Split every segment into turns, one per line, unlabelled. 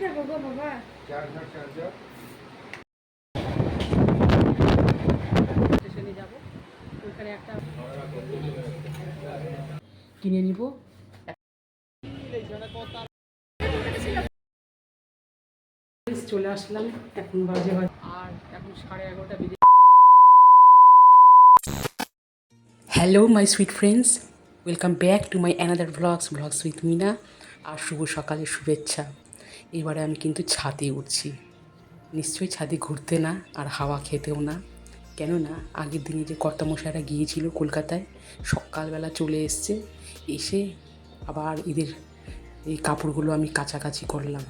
কখন গো বাবা
কিনে নিব চলে আসলাম এখন বাজে হয় আর এখন সাড়ে এগারোটা বেজে hello my sweet friends welcome back to my another blogs blogs with Mina আর শুভ সকালের শুভেচ্ছা। এবারে আমি কিন্তু ছাদে উঠছি। নিশ্চয়ই ছাদে ঘুরতে না আর হাওয়া খেতেও না। কেননা আগের দিনে যে কর্তামশাইরা গিয়েছিল কলকাতায়, সকালবেলা চলে এসছে। এসে আবার এদের এই কাপড়গুলো আমি কাছাকাছি করলাম।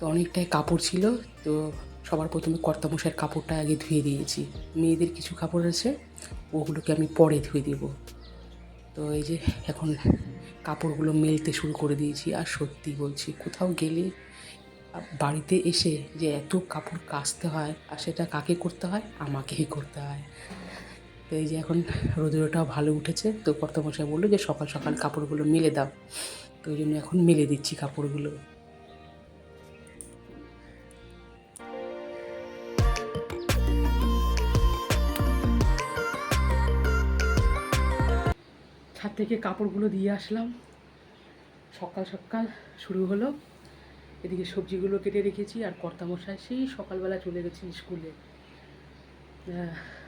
তো অনেকটাই কাপড় ছিল, তো সবার প্রথমে কর্তামশাইয়ের কাপড়টা আগে ধুয়ে দিয়েছি। মেয়েদের কিছু কাপড় আছে, ওগুলোকে আমি পরে ধুয়ে দেবো। তো এই যে এখন কাপড়গুলো মেলতে শুরু করে দিয়েছি। আর সত্যি বলছি, কোথাও গেলে বাড়িতে এসে যে এত কাপড় কাচতে হয় আর সেটা কাকে করতে হয়? আমাকেই করতে হয়। তো এই যে এখন রোদ্রটাও ভালো উঠেছে। তো কর্তমশাই বলল যে সকাল সকাল কাপড়গুলো মেলে দাও। তো ওই জন্য এখন মেলে দিচ্ছি কাপড়গুলো। থেকে কাপড়গুলো দিয়ে আসলাম। সকাল সকাল শুরু হলো। এদিকে সবজিগুলো কেটে রেখেছি আর কর্তামশাই সেই সকালবেলা চলে গেছে স্কুলে।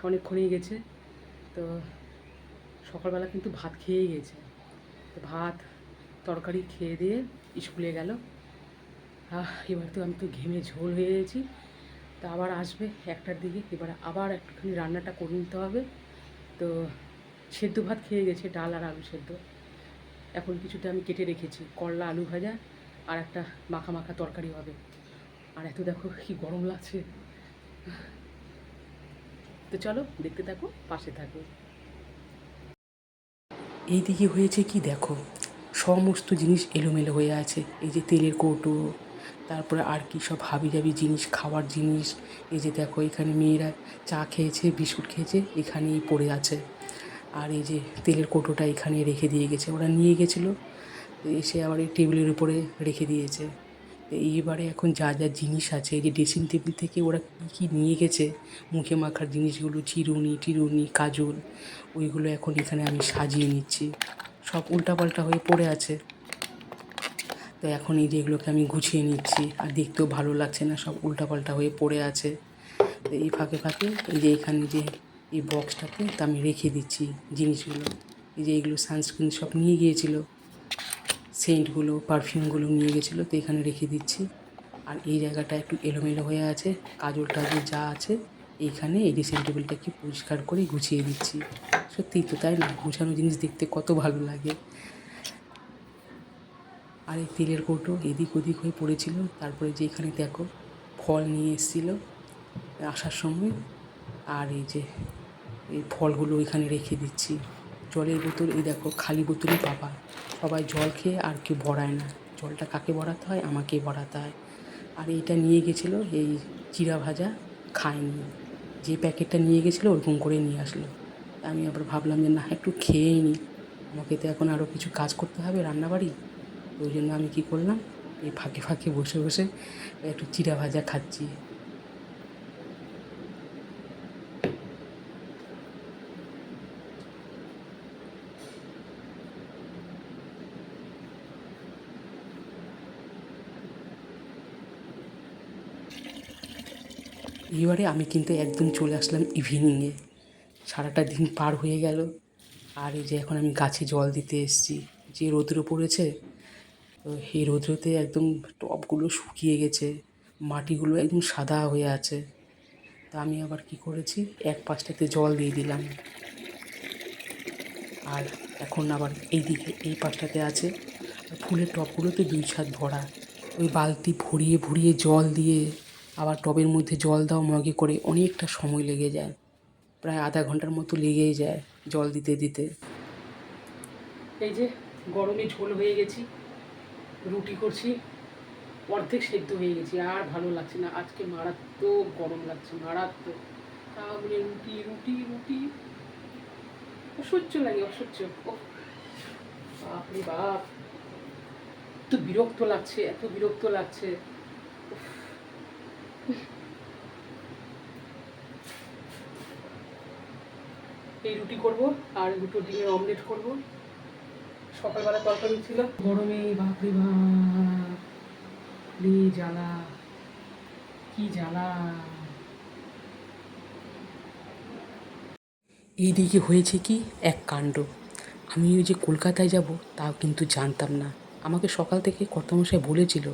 অনেকক্ষণই গেছে। তো সকালবেলা কিন্তু ভাত খেয়েই গেছে। তো ভাত, তরকারি খেয়ে দিয়ে স্কুলে গেল। এবার তো আমি তো ঘেমে ঝোল হয়ে গেছি। তা আবার আসবে একটার দিকে। এবার আবার একটুখানি রান্নাটা করে নিতে হবে। তো সেদ্ধ ভাত খেয়ে গেছে, ডাল আর আলু সেদ্ধ। এখন কিছুটা আমি কেটে রেখেছি, করলা, আলু ভাজা আর একটা মাখা মাখা তরকারি হবে। আর এত দেখো কি গরম লাগছে। তো চলো দেখতে থাকো, পাশে থাকো। এইদিকে হয়েছে কি দেখো, সমস্ত জিনিস এলোমেলো হয়ে আছে। এই যে তেলের কৌটো, তারপরে আর কি সব হাবি জাবি জিনিস, খাওয়ার জিনিস। এই যে দেখো এখানে মেয়েরা চা খেয়েছে, বিস্কুট খেয়েছে, এখানেই পড়ে আছে। আর এই যে তেলের কৌটোটা এখানে রেখে দিয়ে গেছে, ওরা নিয়ে গেছিল, এসে আবার এই টেবিলের উপরে রেখে দিয়েছে। এইবারে এখন যা যা জিনিস আছে, এই যে ড্রেসিং টেবিল থেকে ওরা কী কী নিয়ে গেছে, মুখে মাখার জিনিসগুলো, চিরুনি, টিরুনি, কাজল, ওইগুলো এখন এখানে আমি সাজিয়ে নিচ্ছি। সব উল্টাপাল্টা হয়ে পড়ে আছে। তো এখন এই যে এগুলোকে আমি গুছিয়ে নিচ্ছি, আর দেখতেও ভালো লাগছে না, সব উল্টাপাল্টা হয়ে পড়ে আছে। তো এই ফাঁকে ফাঁকে এই যে এখানে যে এই বক্সটাতে তো আমি রেখে দিচ্ছি জিনিসগুলো। এই যে এগুলো সানস্ক্রিন সব নিয়ে গিয়েছিল সেন্টগুলো পারফিউমগুলো নিয়ে গেছিল তো এখানে রেখে দিচ্ছি। আর এই জায়গাটা একটু এলোমেলো হয়ে আছে, কাজল টাজল যা আছে, এইখানে এই ড্রেসিং টেবিলটাকে পরিষ্কার করে গুছিয়ে দিচ্ছি। সত্যিই তো তাই না? গুছানো জিনিস দেখতে কত ভালো লাগে। আর এই তেলের কৌটো এদিক ওদিক হয়ে পড়েছিল। তারপরে যে এখানে দেখো, ফল নিয়ে এসেছিল আসার সময়। আর এই যে এই ফলগুলো এখানে রেখে দিচ্ছি। জলের বোতল, এই দেখো, খালি বোতলই পাবা সবাই জল খেয়ে আর কেউ ভরায় না। জলটা কাকে ভরাতে হয়? আমাকেই ভরাতে হয়। আর এইটা নিয়ে গেছিল, এই চিরা ভাজা খায়নি। যে প্যাকেটটা নিয়ে গেছিল, ওরকম করে নিয়ে আসলো। আমি আবার ভাবলাম যে, না, একটু খেয়েই নিই আমাকে তো এখন আরও কিছু কাজ করতে হবে রান্নাবাড়ি। ওই জন্য আমি কী করলাম, এই ফাঁকে ফাঁকে বসে বসে একটু চিরা ভাজা খাচ্ছি। এবারে আমি কিন্তু একদম চলে আসলাম ইভিনিংয়ে সারাটা দিন পার হয়ে গেল। আর এই যে এখন আমি গাছে জল দিতে এসেছি। যে রৌদ্র পড়েছে, তো এই রৌদ্রতে একদম টবগুলো শুকিয়ে গেছে। মাটিগুলো একদম সাদা হয়ে আছে। তা আমি আবার কি করেছি? এক পাশটাতে জল দিয়ে দিলাম। আর এখন আবার এইদিকে এই পাশটাতে আছে ফুলের টবগুলোতে দুই ছাদ ভরা। ওই বালতি ভরিয়ে ভরিয়ে জল দিয়ে আবার টবের মধ্যে জল দাও মগে করে অনেকটা সময় লেগে যায়। প্রায় আধা ঘণ্টার মতো লেগেই যায় জল দিতে দিতে। এই যে গরমে ঝোল হয়ে গেছি, রুটি করছি, অর্ধেক সেদ্ধ হয়ে গেছি, আর ভালো লাগছে না। আজকে মারাত্মক গরম লাগছে, মারাত্মক। তাহলে রুটি রুটি রুটি। অসহ্য লাগে, অসহ্য। বাপরে বাপ। বিরক্ত লাগছে, এত বিরক্ত লাগছে। এই রুটি করব আর দুটো ডিমের অমলেট করব। সকালবেলা তরকারি ছিল। গরমে বাপরে বাপ রে জ্বালা, কি জ্বালা। এইদিকে হয়েছে কি, এক কাণ্ড। আমি ওই যে কলকাতায় যাব, তাও কিন্তু জানতাম না। আমাকে সকাল থেকে কর্তামশাই বলেছিল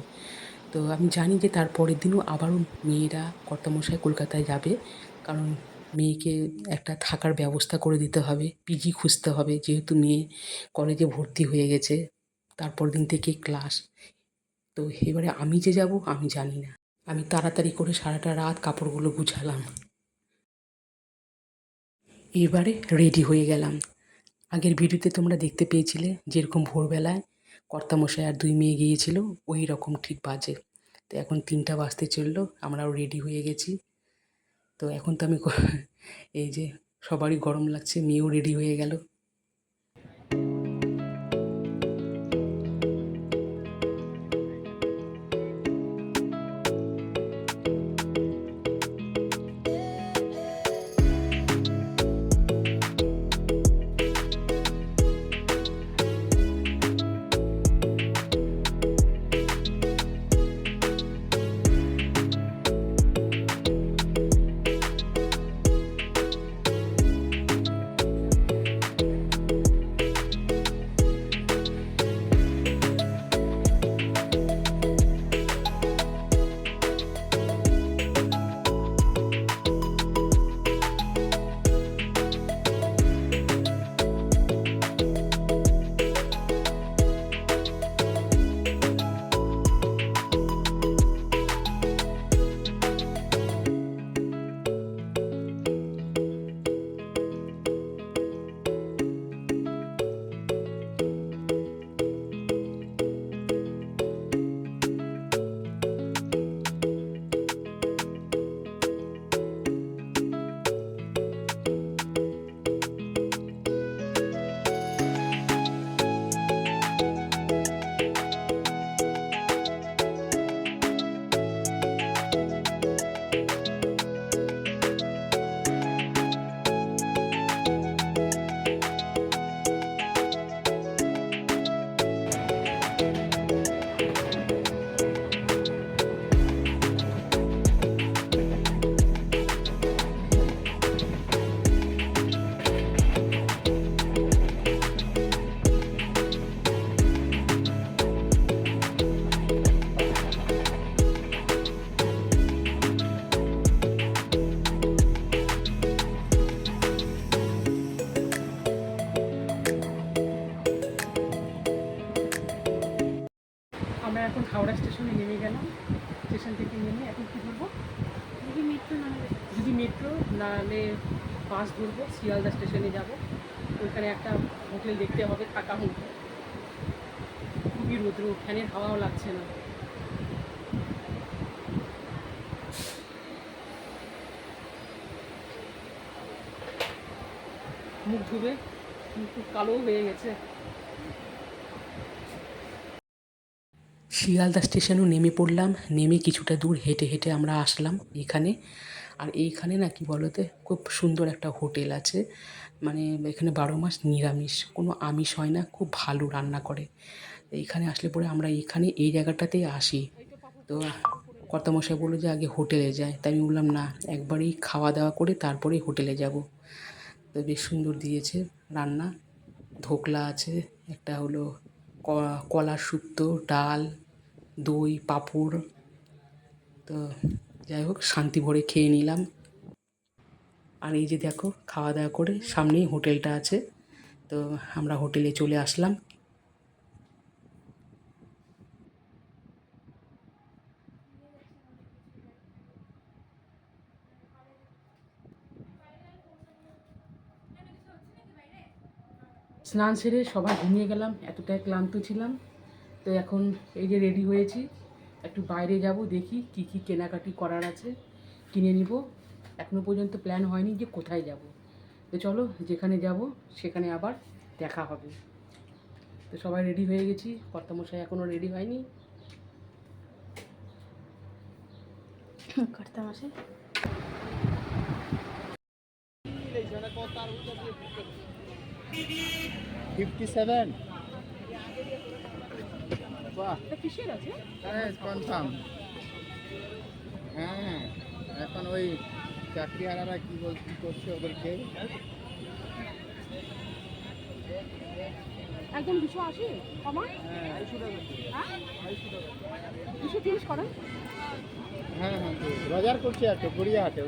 তো আমি জানি যে তার পরের দিনও আবারও মেয়েরা কর্তামশাই কলকাতায় যাবে। কারণ মেয়েকে একটা থাকার ব্যবস্থা করে দিতে হবে পিজি খুঁজতে হবে। যেহেতু মেয়ে কলেজে ভর্তি হয়ে গেছে, তারপর দিন থেকে ক্লাস। তো এবারে আমি যে যাব, আমি জানি না। আমি তাড়াতাড়ি করে সারাটা রাত কাপড়গুলো গুছালাম। এবারে রেডি হয়ে গেলাম। আগের ভিডিওতে তোমরা দেখতে পেয়েছিলে, যেরকম ভোরবেলায় কর্তামশাই আর দুই মেয়ে গিয়েছিল, ওই রকম ঠিক বাজে। তো এখন তিনটা বাজতে চলল, আমরাও রেডি হয়ে গেছি। তো এখন তো আমি এই যে সবারই গরম লাগছে, মেয়েও রেডি হয়ে গেল। বাস ধরবো, শিয়ালদা স্টেশনে যাব। ওইখানে একটা হোটেল দেখতে হবে থাকা হোটেল। খুবই রৌদ্র, ফ্যানের হাওয়াও লাগছে না। মুখ ধুবে খুব কালো হয়ে গেছে। শিয়ালদা স্টেশনেও নেমে পড়লাম, নেমে কিছুটা দূর হেঁটে হেঁটে আমরা আসলাম এখানে। আর এইখানে না কি বলতে, খুব সুন্দর একটা হোটেল আছে। মানে এখানে বারো মাস নিরামিষ, কোনো আমিষ হয় না, খুব ভালো রান্না করে। এইখানে আসলে পরে আমরা এইখানে এই জায়গাটাতেই আসি। তো কর্তামশাই বলল যে আগে হোটেলে যায়। তাই আমি বললাম, না, একবারেই খাওয়া দাওয়া করে তারপরেই হোটেলে যাব। তো বেশ সুন্দর দিয়েছে রান্না। ধোকলা আছে, একটা হলো ক- কলার শুক্তো, ডাল, দই, পাঁপড়। তো যাই হোক, শান্তি ভরে খেয়ে নিলাম। আর এই যে দেখো, খাওয়া দাওয়া করে সামনেই হোটেলটা আছে। তো আমরা হোটেলে চলে আসলাম। স্নান সেরে সবাই ঘুমিয়ে গেলাম, এতটাই ক্লান্ত ছিলাম। তো এখন এই যে রেডি হয়েছি। একটু বাইরে যাব দেখি কি কি কেনাকাটি করার আছে কিনে নিব। এখনও পর্যন্ত প্ল্যান হয়নি যে কোথায় যাব। তো চলো যেখানে যাব সেখানে আবার দেখা হবে।
তো সবাই রেডি হয়ে গেছি কর্তামশাই এখনও রেডি হয়নি।
করতাম আসে
ফিফটি সেভেন
কিসের আছে?
হ্যাঁ কনফার্ম হ্যাঁ এখন ওই চাকরি হারারা কি বল কি করছে ওদেরকে?
একদম দুশো আশি? কমা?
হ্যাঁ
হ্যাঁ? দুশো তিরিশ করেন।
হ্যাঁ হ্যাঁ বাজার করছে একটা গড়িয়াহাটে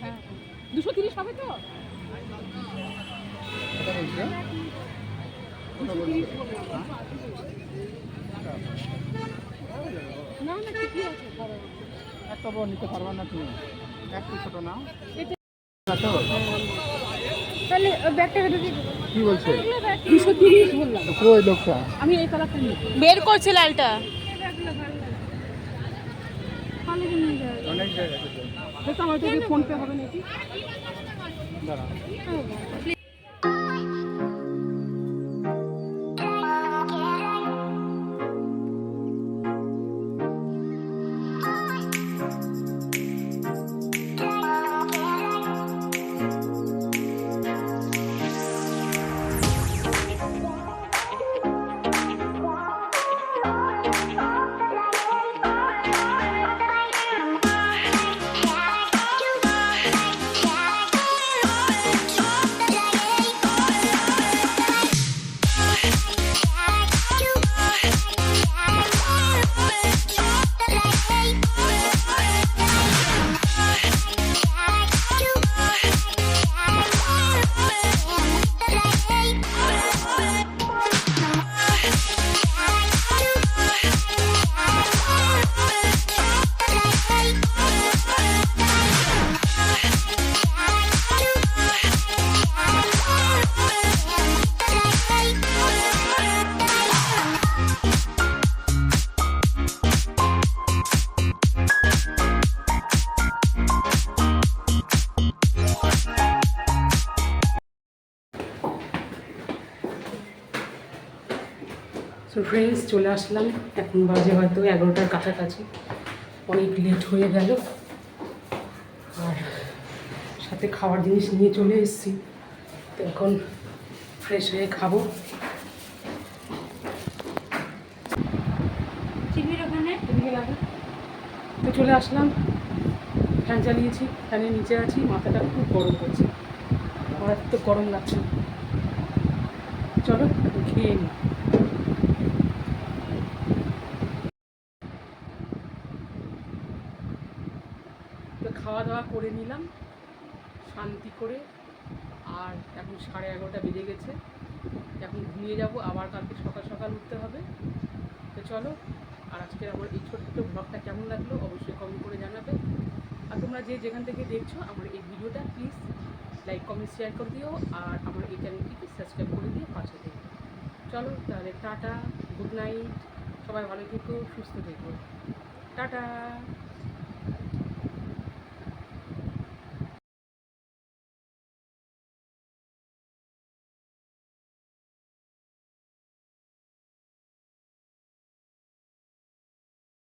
হ্যাঁ। দুশো তিরিশ হবে তো? না না ঠিকই আছে
একটা বড় নিতে পারবা না তুমি একটু ছোট না
তাহলে ব্যাগটা ঢুকে
কি বলছে
দুশো তিরিশ বললাম
কই লোকটা
আমি এই কালারটা
বের করছে লালটা।
অনেক জায়গা আছে
ফোন পে হবে নাকি?
দাঁড়া
সো ফ্রেন্ডস চলে আসলাম। এখন বাজে হয়তো এগারোটার কাছাকাছি। অনেক লেট হয়ে গেল। আর সাথে খাওয়ার জিনিস নিয়ে চলে এসেছি। তো এখন ফ্রেশ হয়ে খাব। তো চলে আসলাম। ফ্যান চালিয়েছি ফ্যানের নিচে আছি মাথাটা খুব গরম করছে। আমার তো গরম লাগছে চলো খেয়ে নিই তো খাওয়া দাওয়া করে নিলাম। শান্তি করে। আর এখন সাড়ে এগারোটা বেজে গেছে। এখন ঘুমিয়ে যাব। আবার কালকে সকাল সকাল উঠতে হবে। তো চলো, আর আজকের আমার এই ছোট্ট ব্লগটা কেমন লাগল অবশ্যই কমেন্ট করে জানাবে। আর তোমরা যে যেখান থেকে দেখছ আমার এই ভিডিওটা প্লিজ লাইক কমেন্ট শেয়ার করে দিও। আর আমার এই চ্যানেলটিকে সাবস্ক্রাইব করে দিয়ে পাশে থেকো। চলো তাহলে টাটা গুড নাইট সবাই ভালো থেকো, সুস্থ থেকো। টাটা।